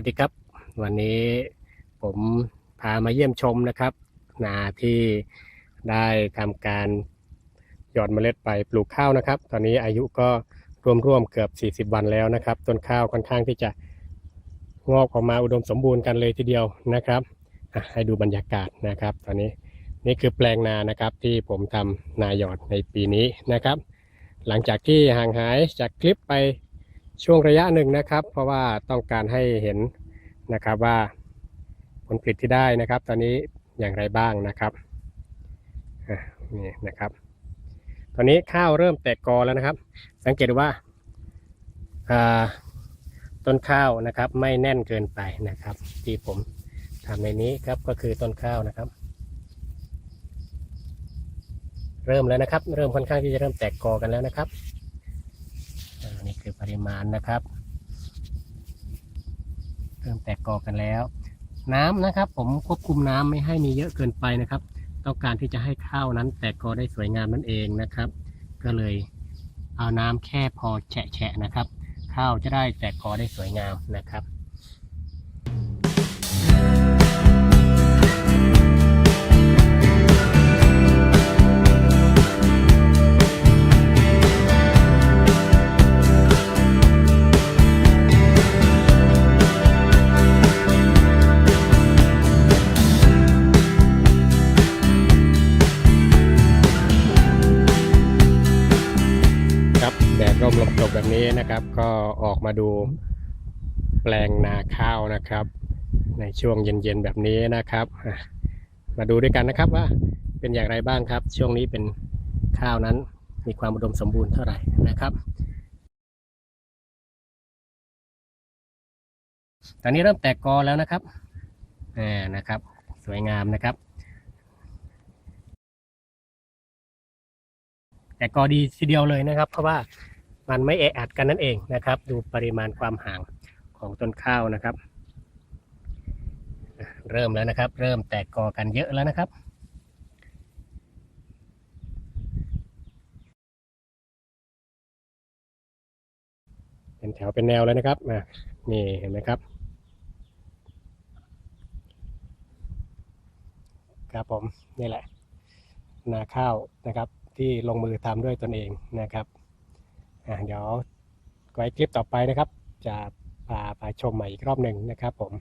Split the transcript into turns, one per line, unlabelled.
วัสดีครับ วันนี้ผมพามาเยี่ยมชมนะครับนาที่ได้ทำการหยอดเมล็ดไปปลูกข้าวนะครับ ตอนนี้อายุก็รวมๆเกือบ 40 วันแล้วนะครับ ต้นข้าวค่อนข้างที่จะงอกออกมาอุดมสมบูรณ์กันเลยทีเดียวนะครับให้ดูบรรยากาศนะครับ ตอนนี้นี่คือแปลงนานะครับที่ผมทำนาหยอดในปีนี้นะครับ หลังจากที่ห่างหายจากคลิปไป ช่วงระยะหนึ่งนะครับ เพราะว่าต้องการให้เห็นนะครับว่าผลผลิตที่ได้นะครับ ตอนนี้อย่างไรบ้างนะครับนี่นะครับ ตอนนี้ข้าวเริ่มแตกกอแล้วนะครับ สังเกตว่าต้นข้าวนะครับ ไม่แน่นเกินไปนะครับ ที่ผมทำในนี้ครับก็คือต้นข้าวนะครับ เริ่มแล้วนะครับ เริ่มค่อนข้างที่จะเริ่มแตกกอกันแล้วนะครับ ริมาณนะครับ เริ่มแตกกอกันแล้ว น้ำนะครับ ผมควบคุมน้ำไม่ให้มีเยอะเกินไปนะครับ ต้องการที่จะให้ข้าวนั้น แตกกอได้สวยงามนั่นเองนะครับ ก็เลยเอาน้ำแค่พอแฉะๆนะครับ ข้าวจะได้แตกกอได้สวยงามนะครับ มลมตกแบบนี้นะครับ ก็ออกมาดูแปลงนาข้าวนะครับ ในช่วงเย็นๆแบบนี้นะครับ มาดูด้วยกันนะครับว่าเป็นอย่างไรบ้างครับ ช่วงนี้เป็นข้าวนั้นมีความอุดมสมบูรณ์เท่าไหร่นะครับตอนนี้เริ่มแตกกอแล้วนะครับอ่านะครับ สวยงามนะครับ แต่ก็ดีทีเดียวเลยนะครับ เพราะว่า มันไม่แออัดกันนั่นเองนะครับ ดูปริมาณความห่างของต้นข้าวนะครับ เริ่มแล้วนะครับ เริ่มแตกกอกันเยอะแล้วนะครับเป็นแถวเป็นแนวเลยนะครับนี่เห็นไหมครับ ครับผมนี่แหละ นาข้าวนะครับที่ลงมือทำด้วยตนเองนะครับ อะเดี๋ยวไว้คลิปต่อไปนะครับ จะพาไปชมใหม่อีกรอบหนึ่งนะครับผม